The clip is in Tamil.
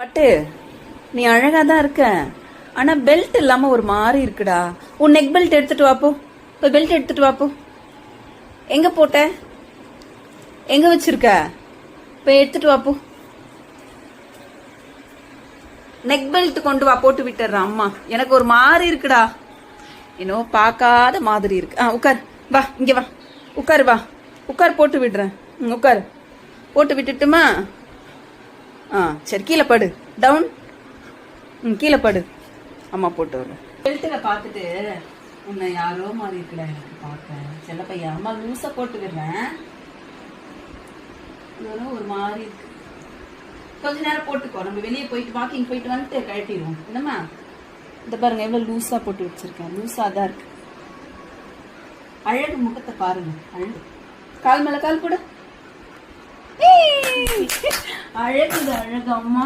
பட்டு நீ அழகா தான் இருக்க. ஆனா பெல்ட் இல்லாம ஒரு மாதிரி இருக்குடா. உன் நெக் பெல்ட் எடுத்துட்டு வாப்போ போய் பெல்ட் எடுத்துட்டு வாப்போ எங்க போட்ட? எங்க வச்சிருக்க? போய் எடுத்துட்டு வாப்போ நெக் பெல்ட் கொண்டு வா போட்டு விட்டுறேன் அம்மா. எனக்கு ஒரு மாதிரி இருக்குடா. இன்னும் பார்க்காத மாதிரி இருக்கு. ஆ உட்கார். வா இங்க வா. உட்கார் வா. உட்கார் போட்டு விடுறேன். ம், உட்கார். போட்டு விட்டுட்டுமா? ஆ சரி கீழே படு. டவுன் ம் கீழே படு. அம்மா போட்டு விடுறேன் பெல்ட்டில் பார்த்துட்டு உன்னை யாரோ மாதிரி இருக்கல எனக்கு பார்க்க. செல்ல பையன் அம்மா லூஸாக போட்டுக்கிறேன். ஒரு மாதிரி இருக்கு. கொஞ்ச நேரம் போட்டுக்கோ. நம்ம வெளியே போயிட்டு வாக்கிங் போயிட்டு வந்துட்டு கழட்டிடுவோம். என்னம்மா? இந்த பாருங்க எவ்வளோ லூஸாக போட்டு வச்சிருக்கேன். லூஸாக தான் இருக்கு. அழகு முகத்தை பாருங்க அழகு. கால் மேலே கால் கூட அழகுது அழகு அம்மா.